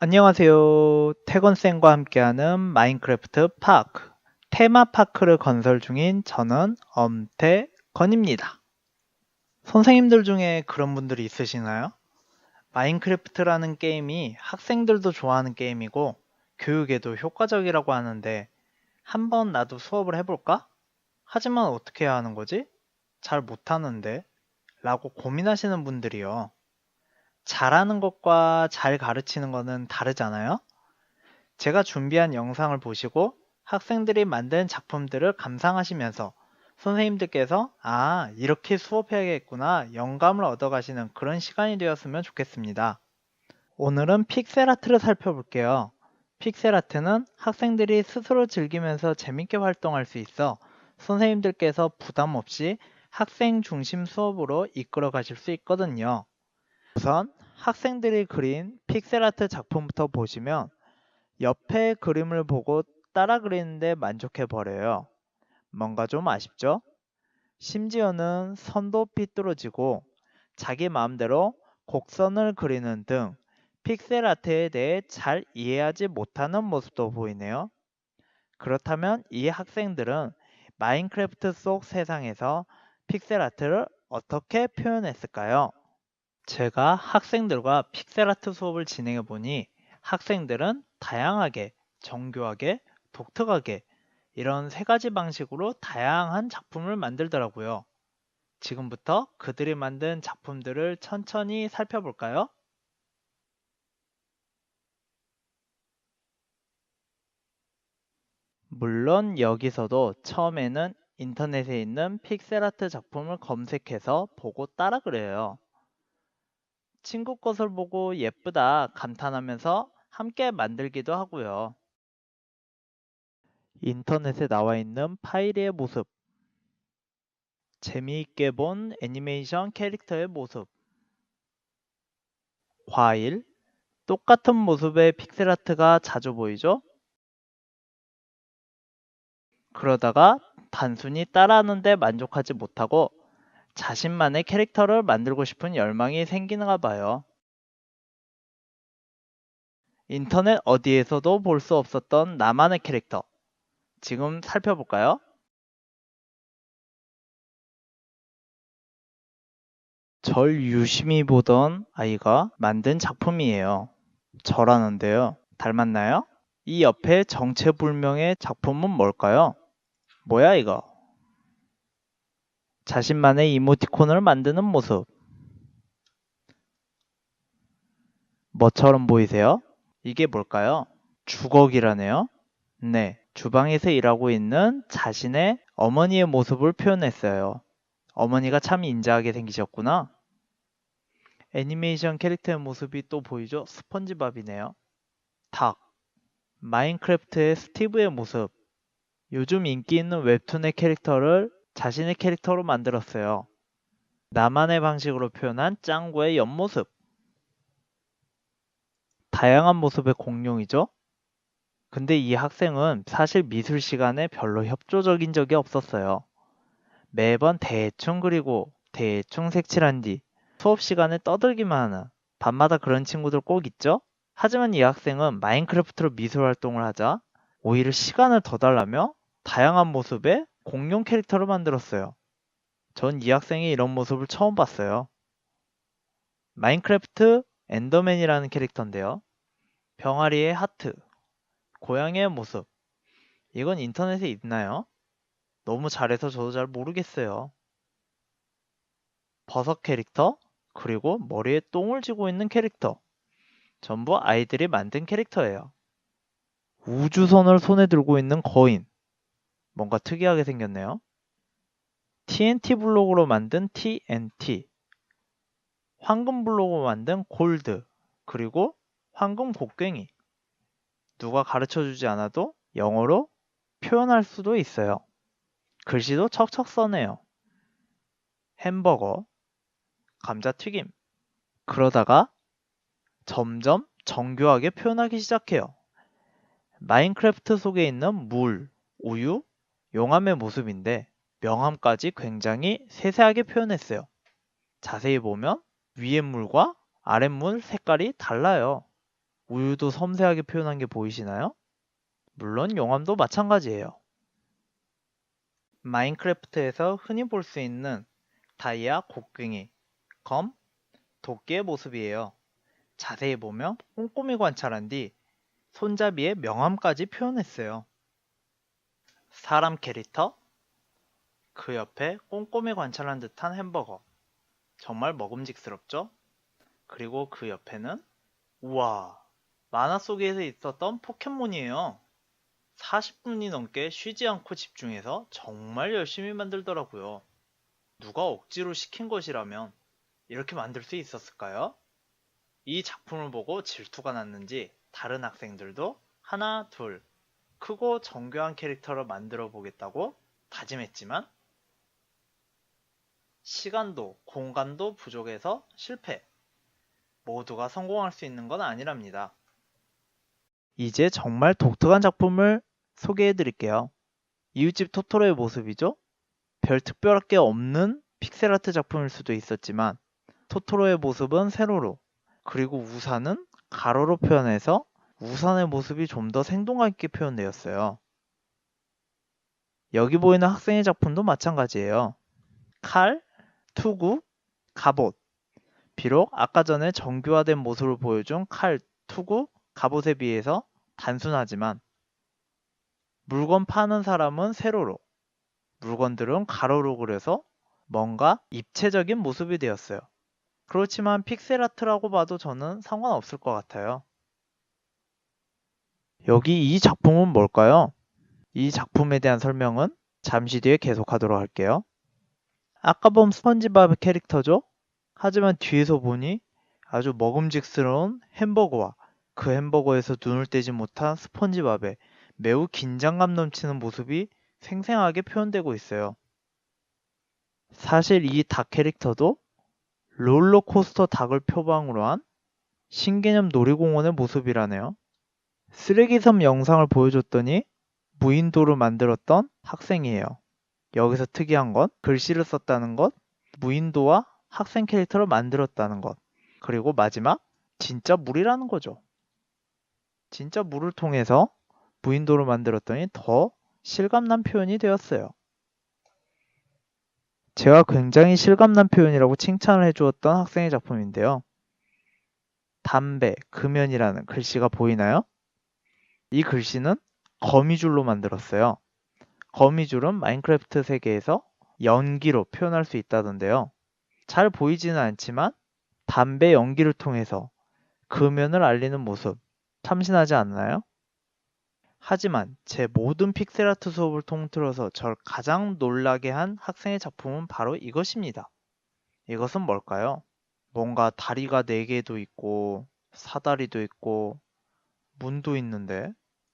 안녕하세요. 태건쌤과 함께하는 마인크래프트 파크, 테마파크를 건설 중인 저는 엄태건입니다. 선생님들 중에 그런 분들이 있으시나요? 마인크래프트라는 게임이 학생들도 좋아하는 게임이고 교육에도 효과적이라고 하는데 한번 나도 수업을 해볼까? 하지만 어떻게 해야 하는 거지? 잘 못하는데? 라고 고민하시는 분들이요. 잘하는 것과 잘 가르치는 것은 다르잖아요? 제가 준비한 영상을 보시고 학생들이 만든 작품들을 감상하시면서 선생님들께서 아, 이렇게 수업해야겠구나 영감을 얻어가시는 그런 시간이 되었으면 좋겠습니다. 오늘은 픽셀 아트를 살펴볼게요. 픽셀 아트는 학생들이 스스로 즐기면서 재밌게 활동할 수 있어 선생님들께서 부담 없이 학생 중심 수업으로 이끌어 가실 수 있거든요. 우선 학생들이 그린 픽셀아트 작품부터 보시면 옆에 그림을 보고 따라 그리는데 만족해 버려요. 뭔가 좀 아쉽죠? 심지어는 선도 삐뚤어지고 자기 마음대로 곡선을 그리는 등 픽셀 아트에 대해 잘 이해하지 못하는 모습도 보이네요. 그렇다면 이 학생들은 마인크래프트 속 세상에서 픽셀 아트를 어떻게 표현했을까요? 제가 학생들과 픽셀아트 수업을 진행해 보니 학생들은 다양하게, 정교하게, 독특하게 이런 세 가지 방식으로 다양한 작품을 만들더라고요. 지금부터 그들이 만든 작품들을 천천히 살펴볼까요? 물론 여기서도 처음에는 인터넷에 있는 픽셀아트 작품을 검색해서 보고 따라 그려요. 친구 것을 보고 예쁘다 감탄하면서 함께 만들기도 하고요. 인터넷에 나와 있는 파이리의 모습 재미있게 본 애니메이션 캐릭터의 모습 과일 똑같은 모습의 픽셀아트가 자주 보이죠? 그러다가 단순히 따라하는데 만족하지 못하고 자신만의 캐릭터를 만들고 싶은 열망이 생기는가 봐요. 인터넷 어디에서도 볼 수 없었던 나만의 캐릭터. 지금 살펴볼까요? 절 유심히 보던 아이가 만든 작품이에요. 저라는데요. 닮았나요? 이 옆에 정체불명의 작품은 뭘까요? 뭐야 이거? 자신만의 이모티콘을 만드는 모습. 뭐처럼 보이세요? 이게 뭘까요? 주걱이라네요. 네, 주방에서 일하고 있는 자신의 어머니의 모습을 표현했어요. 어머니가 참 인자하게 생기셨구나. 애니메이션 캐릭터의 모습이 또 보이죠? 스펀지밥이네요. 닭. 마인크래프트의 스티브의 모습. 요즘 인기 있는 웹툰의 캐릭터를 자신의 캐릭터로 만들었어요. 나만의 방식으로 표현한 짱구의 옆모습. 다양한 모습의 공룡이죠? 근데 이 학생은 사실 미술 시간에 별로 협조적인 적이 없었어요. 매번 대충 그리고 대충 색칠한 뒤 수업 시간에 떠들기만 하는 밤마다 그런 친구들 꼭 있죠? 하지만 이 학생은 마인크래프트로 미술 활동을 하자 오히려 시간을 더 달라며 다양한 모습의 공룡 캐릭터를 만들었어요. 전 이 학생이 이런 모습을 처음 봤어요. 마인크래프트 엔더맨이라는 캐릭터인데요. 병아리의 하트, 고양이의 모습. 이건 인터넷에 있나요? 너무 잘해서 저도 잘 모르겠어요. 버섯 캐릭터, 그리고 머리에 똥을 쥐고 있는 캐릭터. 전부 아이들이 만든 캐릭터예요. 우주선을 손에 들고 있는 거인. 뭔가 특이하게 생겼네요. TNT 블록으로 만든 TNT, 황금 블록으로 만든 골드, 그리고 황금 곡괭이. 누가 가르쳐 주지 않아도 영어로 표현할 수도 있어요. 글씨도 척척 써네요. 햄버거, 감자튀김. 그러다가 점점 정교하게 표현하기 시작해요. 마인크래프트 속에 있는 물, 우유, 용암의 모습인데 명암까지 굉장히 세세하게 표현했어요. 자세히 보면 위의 물과 아랫물 색깔이 달라요. 우유도 섬세하게 표현한 게 보이시나요? 물론 용암도 마찬가지예요. 마인크래프트에서 흔히 볼 수 있는 다이아, 곡괭이, 검, 도끼의 모습이에요. 자세히 보면 꼼꼼히 관찰한 뒤 손잡이에 명암까지 표현했어요. 사람 캐릭터, 그 옆에 꼼꼼히 관찰한 듯한 햄버거. 정말 먹음직스럽죠? 그리고 그 옆에는 우와 만화 속에서 있었던 포켓몬이에요. 40분이 넘게 쉬지 않고 집중해서 정말 열심히 만들더라고요. 누가 억지로 시킨 것이라면 이렇게 만들 수 있었을까요? 이 작품을 보고 질투가 났는지 다른 학생들도 하나, 둘, 크고 정교한 캐릭터를 만들어 보겠다고 다짐했지만 시간도 공간도 부족해서 실패. 모두가 성공할 수 있는 건 아니랍니다. 이제 정말 독특한 작품을 소개해 드릴게요. 이웃집 토토로의 모습이죠? 별 특별할 게 없는 픽셀아트 작품일 수도 있었지만 토토로의 모습은 세로로 그리고 우산은 가로로 표현해서 우산의 모습이 좀 더 생동감 있게 표현되었어요. 여기 보이는 학생의 작품도 마찬가지예요. 칼, 투구, 갑옷. 비록 아까 전에 정교화된 모습을 보여준 칼, 투구, 갑옷에 비해서 단순하지만 물건 파는 사람은 세로로, 물건들은 가로로 그려서 뭔가 입체적인 모습이 되었어요. 그렇지만 픽셀 아트라고 봐도 저는 상관없을 것 같아요. 여기 이 작품은 뭘까요? 이 작품에 대한 설명은 잠시 뒤에 계속하도록 할게요. 아까 본 스펀지밥 캐릭터죠? 하지만 뒤에서 보니 아주 먹음직스러운 햄버거와 그 햄버거에서 눈을 떼지 못한 스펀지밥의 매우 긴장감 넘치는 모습이 생생하게 표현되고 있어요. 사실 이 닭 캐릭터도 롤러코스터 닭을 표방으로 한 신개념 놀이공원의 모습이라네요. 쓰레기섬 영상을 보여줬더니 무인도를 만들었던 학생이에요. 여기서 특이한 건 글씨를 썼다는 것, 무인도와 학생 캐릭터를 만들었다는 것, 그리고 마지막 진짜 물이라는 거죠. 진짜 물을 통해서 무인도를 만들었더니 더 실감난 표현이 되었어요. 제가 굉장히 실감난 표현이라고 칭찬을 해주었던 학생의 작품인데요. 담배, 금연이라는 글씨가 보이나요? 이 글씨는 거미줄로 만들었어요. 거미줄은 마인크래프트 세계에서 연기로 표현할 수 있다던데요. 잘 보이지는 않지만 담배 연기를 통해서 금연을 알리는 모습 참신하지 않나요? 하지만 제 모든 픽셀 아트 수업을 통틀어서 절 가장 놀라게 한 학생의 작품은 바로 이것입니다. 이것은 뭘까요? 뭔가 다리가 4개도 있고 사다리도 있고 문도 있는데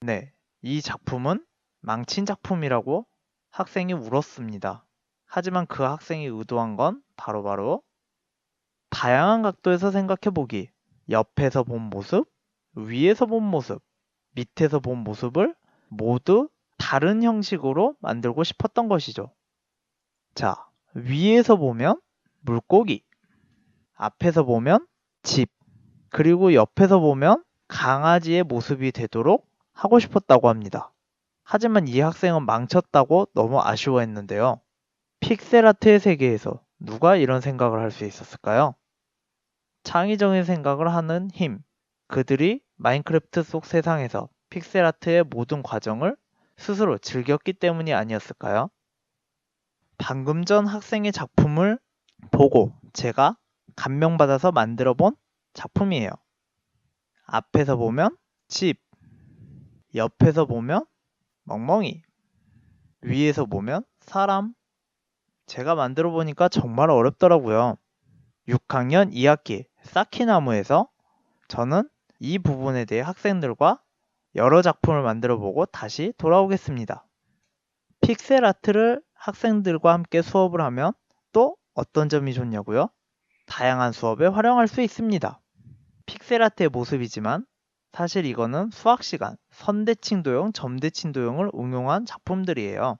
네, 이 작품은 망친 작품이라고 학생이 울었습니다. 하지만 그 학생이 의도한 건 바로바로 바로 다양한 각도에서 생각해 보기, 옆에서 본 모습, 위에서 본 모습, 밑에서 본 모습을 모두 다른 형식으로 만들고 싶었던 것이죠. 자, 위에서 보면 물고기, 앞에서 보면 집, 그리고 옆에서 보면 강아지의 모습이 되도록 하고 싶었다고 합니다. 하지만 이 학생은 망쳤다고 너무 아쉬워했는데요. 픽셀아트의 세계에서 누가 이런 생각을 할 수 있었을까요? 창의적인 생각을 하는 힘. 그들이 마인크래프트 속 세상에서 픽셀아트의 모든 과정을 스스로 즐겼기 때문이 아니었을까요? 방금 전 학생의 작품을 보고 제가 감명받아서 만들어 본 작품이에요. 앞에서 보면 집, 옆에서 보면 멍멍이, 위에서 보면 사람. 제가 만들어 보니까 정말 어렵더라고요. 6학년 2학기 사키나무에서 저는 이 부분에 대해 학생들과 여러 작품을 만들어 보고 다시 돌아오겠습니다. 픽셀 아트를 학생들과 함께 수업을 하면 또 어떤 점이 좋냐고요? 다양한 수업에 활용할 수 있습니다. 픽셀 아트의 모습이지만 사실 이거는 수학 시간, 선대칭 도형, 점대칭 도형을 응용한 작품들이에요.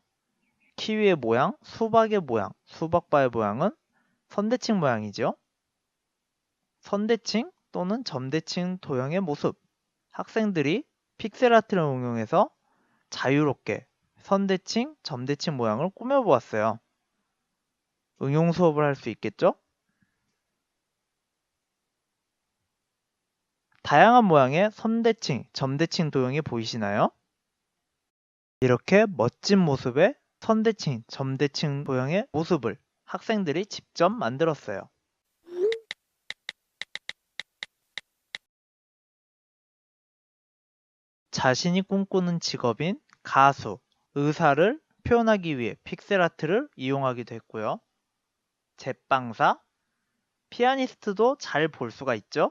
키위의 모양, 수박의 모양, 수박바의 모양은 선대칭 모양이죠. 선대칭 또는 점대칭 도형의 모습, 학생들이 픽셀 아트를 응용해서 자유롭게 선대칭, 점대칭 모양을 꾸며보았어요. 응용 수업을 할 수 있겠죠? 다양한 모양의 선대칭, 점대칭 도형이 보이시나요? 이렇게 멋진 모습의 선대칭, 점대칭 모양의 모습을 학생들이 직접 만들었어요. 자신이 꿈꾸는 직업인 가수, 의사를 표현하기 위해 픽셀아트를 이용하기도 했고요. 제빵사, 피아니스트도 잘 볼 수가 있죠?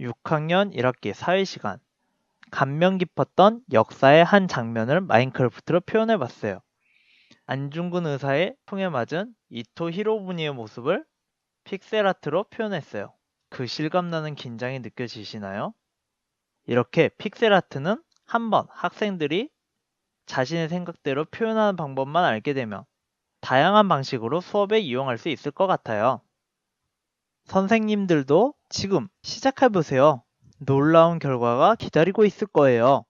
6학년 1학기 사회 시간 감명 깊었던 역사의 한 장면을 마인크래프트로 표현해 봤어요. 안중근 의사의 총에 맞은 이토 히로부니의 모습을 픽셀아트로 표현했어요. 그 실감나는 긴장이 느껴지시나요? 이렇게 픽셀아트는 한번 학생들이 자신의 생각대로 표현하는 방법만 알게 되면 다양한 방식으로 수업에 이용할 수 있을 것 같아요. 선생님들도 지금 시작해보세요. 놀라운 결과가 기다리고 있을 거예요.